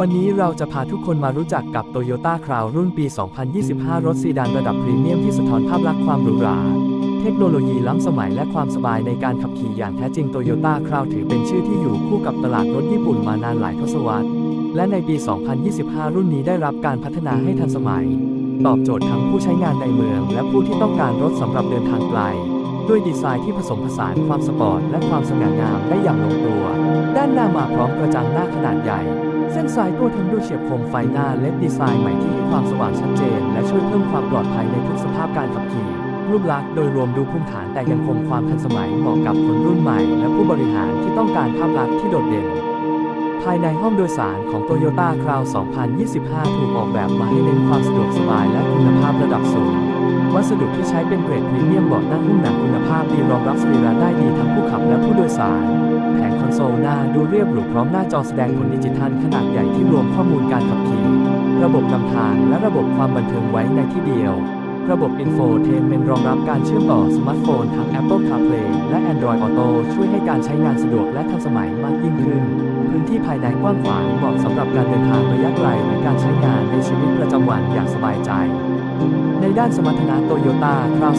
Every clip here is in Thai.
วันนี้เราจะพาทุกคนมารู้จักกับ Toyota Crown รุ่นปี 2025 รถซีดานระดับพรีเมียมที่สะท้อนภาพลักษณ์ความหรูหรา เทคโนโลยีล้ำสมัยและความสบายในการขับขี่อย่างแท้จริง Toyota Crown ถือเป็นชื่อที่อยู่คู่กับตลาดรถญี่ปุ่นมานานหลายทศวรรษ และในปี 2025 รุ่นนี้ได้รับการพัฒนาให้ทันสมัย ตอบโจทย์ทั้งผู้ใช้งานในเมือง และผู้ที่ต้องการรถสำหรับเดินทางไกล ด้วยดีไซน์ที่ผสมผสานความสปอร์ตและความสง่างามได้อย่างลงตัว ด้านหน้ามาพร้อมกระจังหน้าขนาดใหญ่ เส้นสายตัวทั้งด้วยเฉียบคมไฟหน้าเล็ดดีไซน์ใหม่ที่ให้ความสว่างชัดเจน และช่วยเพิ่มความปลอดภัยในทุกสภาพการขับขี่ รูปลักษณ์โดยรวมดูพื้นฐานแต่ยังคงความทันสมัยเหมาะกับคนรุ่นใหม่ และผู้บริหารที่ต้องการภาพลักษณ์ที่โดดเด่น ภายในห้องโดยสารของ Toyota Crown 2025 ถูกออกแบบมาให้เน้นความสะดวกสบายและคุณภาพระดับสูง วัสดุที่ใช้เป็นเกรดพรีเมียมเบาะนั่งหุ้มหนังคุณภาพดีรองรับสรีระได้ดีทั้งผู้ขับและผู้โดยสาร แผงคอนโซลหน้าดูเรียบหรูพร้อมหน้าจอแสดงผลดิจิทัลขนาดใหญ่ที่รวมข้อมูลการขับขี่ระบบนำทางและระบบความบันเทิงไว้ในที่เดียว ระบบ Infotainment รองรับการเชื่อมต่อสมาร์ทโฟนทั้ง Apple CarPlay และ Android Auto ช่วยให้การใช้งานสะดวกและทันสมัยมากยิ่งขึ้น พื้นที่ภายในกว้างขวางเหมาะสำหรับการเดินทางระยะไกลหรือการใช้งานในชีวิตประจำวันอย่างสบายใจ ในด้านสมรรถนะโตโยต้าคราว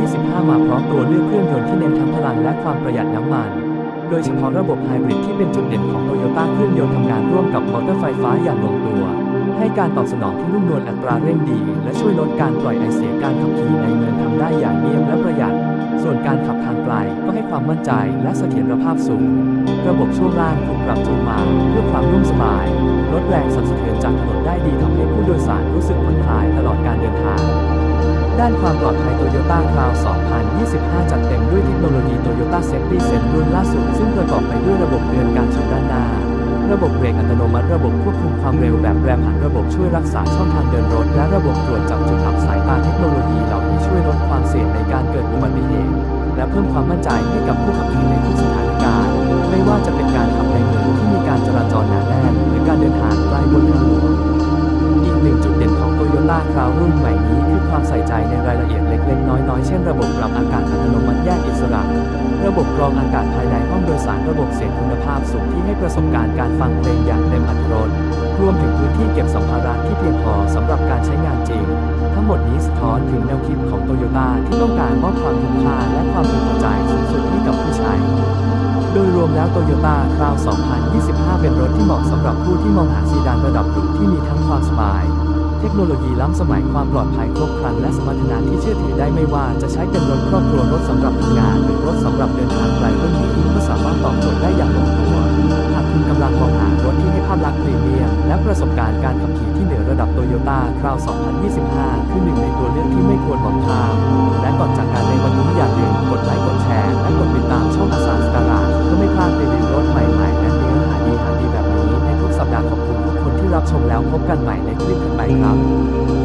2025 มาพร้อมตัวเลือกเครื่องยนต์ที่เน้นทั้งพลังและความประหยัดน้ำมัน โดยเฉพาะระบบไฮบริดที่เป็นจุดเด่นของโตโยต้าเครื่องยนต์ทำงานร่วมกับมอเตอร์ไฟฟ้าอย่างลงตัว ให้การตอบสนองที่นุ่มนวลอัตราเร่งดี และช่วยลดการปล่อยไอเสียการขับขี่ในเมืองทำได้อย่างเงียบและประหยัด ส่วนการขับทางไกลก็ให้ความมั่นใจและเสถียรภาพสูง ระบบช่วงล่างถูกปรับจูนมาเพื่อความนุ่มสบาย ลดแรงสั่นสะเทือนจากถนนได้ดีทำให้ผู้โดยสารรู้สึกผ่อนคลายตลอดการเดินทาง ด้านความปลอดภัย Toyota Crown 2025 จัดเต็มด้วยเทคโนโลยี Toyota Safety Sense รุ่นล่าสุด ซึ่งประกอบไปด้วยระบบเตือนการชนด้านหน้าระบบเบรกอัตโนมัติระบบควบคุมความเร็วแบบแรมหันระบบช่วยรักษาช่องทางเดินรถ และระบบตรวจจับจุดอับ พิ่มความมั่นใจให้กับผู้ขับขี่ในทุกสถานการณ์ ไม่ว่าจะเป็นการขับในเมืองที่มีการจราจรหนาแน่นหรือการเดินทางใกล้บนทางหลวงอีกหนึ่งจุดเด่นของโตโยต้าคราวรุ่นใหม่นี้คือความใส่ใจในรายละเอียด ล็กๆ น้อยๆ เช่นระบบปรับอากาศอัตโนมัติแยกอิสระ ระบบกรองอากาศภายในห้องโดยสารระบบเสียงคุณภาพสูงที่ให้ประสบการณ์การฟังเพลงอย่างเต็มอรรถรสรวมถึงพื้นที่เก็บสัมภาระที่เพียงพอสำหรับการใช้งานจริง ทั้งหมดนี้สะท้อนถึงแนวคิดของ Toyota ที่ต้องการมอบความคุ้มค่าและความพึงพอใจสูงสุดให้กับผู้ใช้โดยรวมแล้ว Toyota Crown 2025 เป็นรถที่เหมาะสำหรับผู้ที่มองหาซีดานระดับหรูที่มีทั้งความสบาย เทคโนโลยีล้ำสมัยความปลอดภัยครบครันและสมรรถนะที่เชื่อถือได้ไม่ว่าจะใช้เป็นรถครอบครัวรถสำหรับทำงาน หรือรถสำหรับเดินทางไกลรุ่นนี้ก็สามารถตอบโจทย์ได้อย่างลงตัวหากคุณกำลังมองหารถที่ให้ภาพลักษณ์พรีเมียมและประสบการณ์การขับขี่ที่เหนือระดับ Toyota Crown 2025 คือหนึ่งในตัวเลือกที่ไม่ควรมองข้ามและก่อนจากการในวันนี้อย่าลืมกดไลค์กดแชร์และกดติดตามช่องอาสาสตาราเพื่อไม่พลาดรีวิวรถใหม่ๆ ชมแล้วพบกันใหม่ในคลิปถัดไปครับ